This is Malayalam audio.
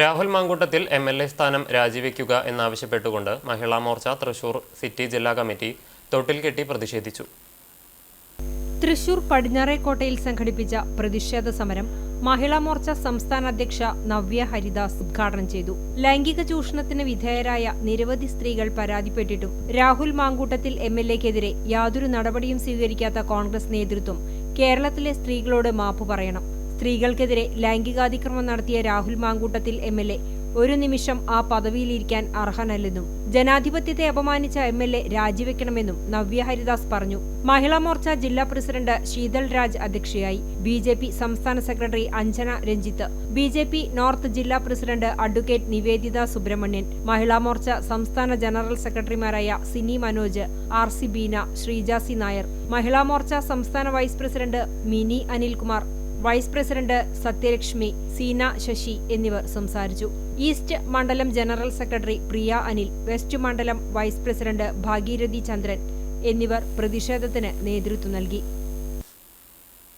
Rahul Mamkootathil M L A സ്ഥാനം രാജിവെക്കുക എന്നാവശ്യപ്പെട്ടുകൊണ്ട് മഹിളാ മോർച്ച തൃശൂർ സിറ്റി ജില്ലാ കമ്മിറ്റി തൊട്ടിൽ കെട്ടി പ്രതിഷേധിച്ചു. തൃശൂർ പടിഞ്ഞാറേക്കോട്ടയിൽ സംഘടിപ്പിച്ച പ്രതിഷേധ സമരം മഹിളാ മോർച്ച സംസ്ഥാന അധ്യക്ഷ നവ്യ ഹരിദാസ് ഉദ്ഘാടനം ചെയ്തു. ലൈംഗിക ചൂഷണത്തിന് വിധേയരായ നിരവധി സ്ത്രീകൾ പരാതിപ്പെട്ടിട്ടും രാഹുൽ മാങ്കൂട്ടത്തിൽ എം എൽ എക്കെതിരെ യാതൊരു നടപടിയും സ്വീകരിക്കാത്ത കോൺഗ്രസ് നേതൃത്വം കേരളത്തിലെ സ്ത്രീകളോട് മാപ്പു പറയണം. സ്ത്രീകൾക്കെതിരെ ലൈംഗികാതിക്രമം നടത്തിയ Rahul Mankoottathil M L A. ഒരു നിമിഷം ആ പദവിയിലിരിക്കാൻ അർഹനല്ലെന്നും ജനാധിപത്യത്തെ അപമാനിച്ച എം എൽ എ രാജിവെക്കണമെന്നും നവ്യ ഹരിദാസ് പറഞ്ഞു. മഹിളാ മോർച്ച ജില്ലാ പ്രസിഡന്റ് ശീതൾ രാജ് അധ്യക്ഷയായി ബി ജെ പി സംസ്ഥാന secretary Anjana Ranjith B J P north ജില്ലാ പ്രസിഡന്റ് അഡ്വക്കേറ്റ് നിവേദിത സുബ്രഹ്മണ്യൻ മഹിളാ മോർച്ച സംസ്ഥാന ജനറൽ സെക്രട്ടറിമാരായ സിനി മനോജ് ആർ സി ബീന ശ്രീജാസി നായർ മഹിളാ മോർച്ച സംസ്ഥാന vice president Mini Anilkumar vice president Sathyalakshmi Seena Sasi എന്നിവർ സംസാരിച്ചു. ഈസ്റ്റ് മണ്ഡലം general secretary Priya Anil west മണ്ഡലം വൈസ് പ്രസിഡന്റ് ഭാഗീരഥി ചന്ദ്രൻ എന്നിവർ പ്രതിഷേധത്തിന് നേതൃത്വം നൽകി.